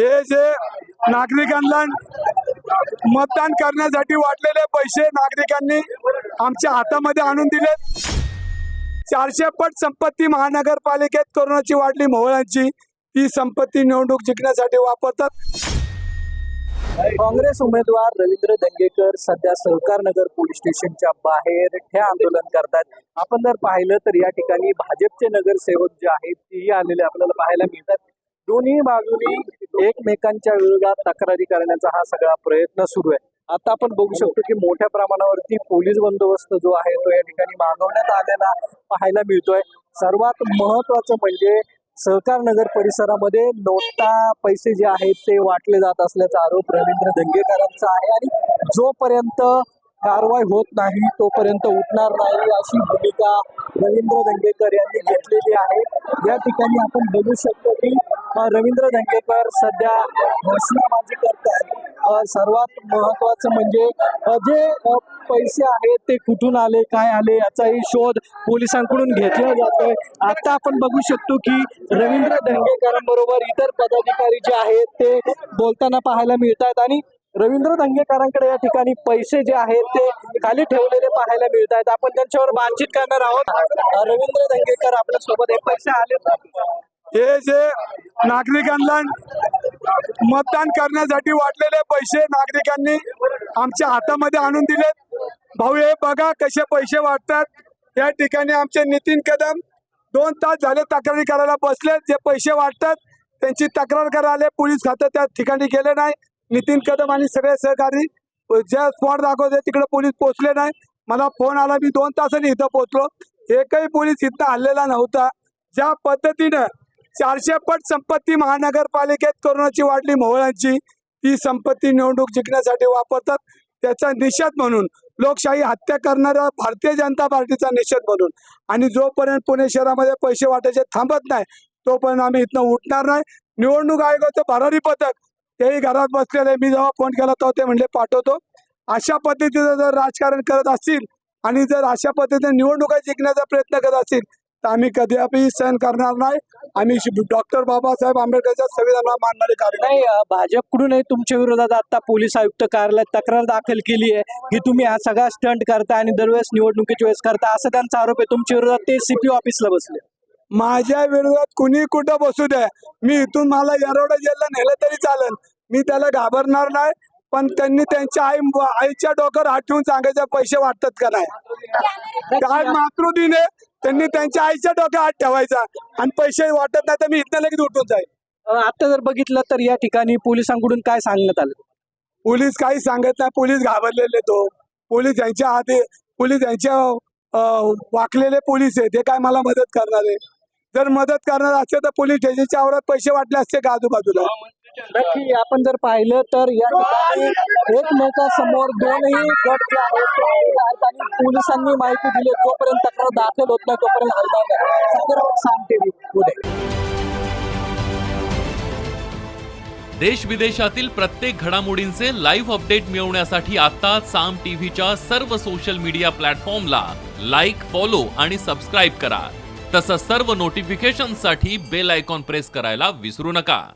हे जे नागरिकांना मतदान करण्यासाठी वाटलेले पैसे नागरिकांनी आमच्या हातामध्ये आणून दिले चारशे पट संपत्ती महानगरपालिकेत कोरोनाची वाढली मोहळांची ती संपत्ती निवडणूक जिंकण्यासाठी वापरतात. काँग्रेस उमेदवार रवींद्र दंगेकर सध्या सहकार नगर पोलीस स्टेशनच्या बाहेर ठे आंदोलन करतात. आपण जर पाहिलं तर या ठिकाणी भाजपचे नगरसेवक जे आहेत तेही आलेले आपल्याला पाहायला मिळतात. दोन्ही बाजूनी एकमेकांच्या विरोधात तक्रारी करण्याचा हा सगळा प्रयत्न सुरू आहे. आता आपण बघू शकतो की मोठ्या प्रमाणावरती पोलीस बंदोबस्त जो आहे तो या ठिकाणी मागवण्यात आलेला पाहायला मिळतोय. सर्वात महत्वाचं म्हणजे सहकार नगर परिसरामध्ये नोटा पैसे जे आहेत ते वाटले जात असल्याचा आरोप रवींद्र दंगेकरांचा आहे आणि जोपर्यंत कारवाई होत नाही तोपर्यंत उठणार नाही अशी भूमिका रवींद्र दंगेकर यांनी घेतलेली आहे. या ठिकाणी आपण बघू शकतो की रवींद्र धंगेकर सध्या घोषणाबाजी करतात सर्वात महत्वाचं म्हणजे जे पैसे आहेत ते कुठून आले काय आले याचाही शोध पोलिसांकडून घेतला जातोय. आता आपण बघू शकतो की रवींद्र धंगेकरांबरोबर इतर पदाधिकारी जे आहेत ते बोलताना पाहायला मिळतात आणि रवींद्र धंगेकरांकडे या ठिकाणी पैसे जे आहेत ते खाली ठेवलेले पाहायला मिळत आहेत आपण त्यांच्यावर बातचीत करणार आहोत. रवींद्र धंगेकर आपल्यासोबत हे पैसे आले हे जे नागरिकांना मतदान करण्यासाठी वाटलेले पैसे नागरिकांनी आमच्या हातामध्ये आणून दिले भाऊ हे बघा कसे पैसे वाटतात. या ठिकाणी आमचे नितीन कदम दोन तास झाले तक्रारी करायला बसले. जे पैसे वाटतात त्यांची तक्रार करायला आले पोलीस खातं त्या ठिकाणी गेले नाही. नितीन कदम आणि सगळे सहकारी ज्या स्पॉट दाखवते तिकडे पोलीस पोहोचले नाही. मला फोन आला मी दोन तासांनी इथं पोहोचलो. एकही पोलीस इथं हल्लेला नव्हता. ज्या पद्धतीनं चारशे पट संपत्ती महानगरपालिकेत कोरोनाची वाढली. मोहळांची ती संपत्ती निवडणूक जिंकण्यासाठी वापरतात. त्याचा निषेध म्हणून लोकशाही हत्या करणाऱ्या भारतीय जनता पार्टीचा निषेध म्हणून. आणि जोपर्यंत पुणे शहरामध्ये पैसे वाटायचे थांबत नाही तोपर्यंत आम्ही इथनं उठणार नाही. निवडणूक आयोगाचं भरारी पथक तेही घरात बसलेले. मी जेव्हा फोन केला तेव्हा ते म्हणले पाठवतो. अशा पद्धतीचं जर राजकारण करत असतील आणि जर अशा पद्धतीने निवडणुका जिंकण्याचा प्रयत्न करत असतील तर आम्ही कधीही सहन करणार नाही. आम्ही डॉक्टर बाबासाहेब आंबेडकरच्या संविधानाला मानणारे कार्यकर्ते. नाही भाजपकडूनही तुमच्या विरोधात आता पोलीस आयुक्त कार्यालयात तक्रार दाखल केली आहे. की तुम्ही हा सगळा स्टंट करता आणि दरवेळेस निवडणुकीच्या वेळेस करता असं त्यांचा आरोप आहे. तुमच्या विरोधात ते सीपी ऑफिसला बसले. माझ्या विरोधात कुणी कुठं बसू द्या मी इथून मला येरोडा जेलला नेलं तरी चालेल. मी त्याला घाबरणार नाही पण त्यांनी त्यांच्या आई आईच्या डोक्यावर हात ठेवून सांगायचे पैसे वाटतात का नाही? काय मातृदिन आहे? त्यांनी त्यांच्या आईच्या डोक्यावर हात ठेवायचा आणि पैसे वाटत नाही तर मी इथनं लगेच उठून जाईल आता जर बघितलं तर या ठिकाणी पोलिसांकडून काय सांगण्यात आलं? पोलीस काही सांगत नाही. पोलीस घाबरलेले तो. पोलीस यांच्या हाती पोलीस यांच्या वाकलेले पोलीस आहे ते काय मला मदत करणार आहे? जर मदत करणार असते तर पोलीस स्टेशनच्या आवरात पैसे वाटले असते का आजूबाजूला? नक्की आपण जर पाहिलं तर या ठिकाणी एकमेकासमोर दोनही गट जे आहेत आणि पोलिसांनी माहिती दिली जोपर्यंत तक्रार दाखल होत नाही तोपर्यंत हलणार नाही सागर सांग टीव्ही देश विदेशातील प्रत्येक घडामोडींचे लाईव्ह अपडेट मिळवण्यासाठी आता साम टीव्हीच्या सर्व सोशल मीडिया प्लॅटफॉर्मला लाईक फॉलो आणि सबस्क्राईब करा. तसंच सर्व नोटिफिकेशनसाठी बेल आयकॉन प्रेस करायला विसरू नका.